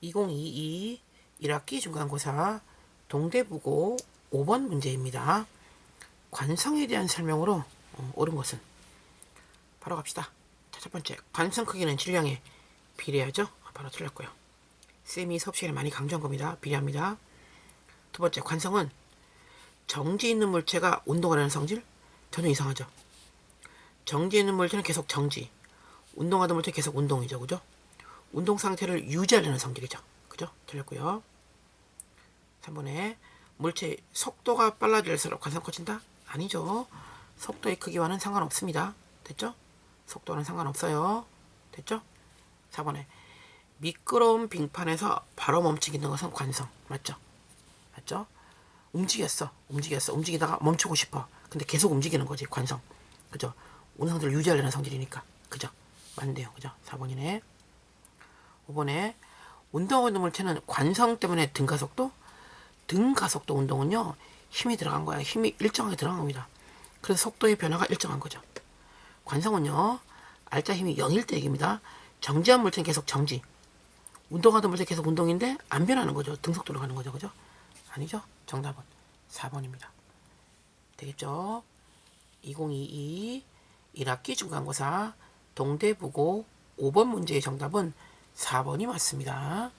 2022 1학기 중간고사 동대부고 5번 문제입니다. 관성에 대한 설명으로 어, 옳은 것은 바로 갑시다. 자, 첫 번째 관성 크기는 질량에 비례하죠. 바로 틀렸고요. 쌤이 수업 시간에 많이 강조한 겁니다. 비례합니다. 두 번째 관성은 정지 있는 물체가 운동하려는 성질 전혀 이상하죠. 정지 있는 물체는 계속 정지, 운동하던 물체 계속 운동이죠, 그죠? 운동 상태를 유지하려는 성질이죠, 그죠? 틀렸고요. 3번에 물체의 속도가 빨라질수록 관성 커진다? 아니죠. 속도의 크기와는 상관없습니다. 됐죠? 속도는 상관없어요. 됐죠? 4번에 미끄러운 빙판에서 바로 멈추기는 것은 관성. 맞죠? 맞죠? 움직였어. 움직였어. 움직이다가 멈추고 싶어. 근데 계속 움직이는 거지. 관성. 그죠? 운상들을 유지하려는 성질이니까. 그죠? 맞네요. 그죠? 4번이네. 5번에 운동하는 물체는 관성 때문에 등가속도? 등가속도 운동은요. 힘이 들어간 거야. 힘이 일정하게 들어간 겁니다. 그래서 속도의 변화가 일정한 거죠. 관성은요. 알짜 힘이 0일 때 얘기입니다. 정지한 물체는 계속 정지. 운동하던 물체 계속 운동인데 안 변하는 거죠. 등속도로 가는 거죠. 그죠? 아니죠? 정답은 4번입니다. 되겠죠? 2022 1학기 중간고사 동대부고 5번 문제의 정답은 4번이 맞습니다.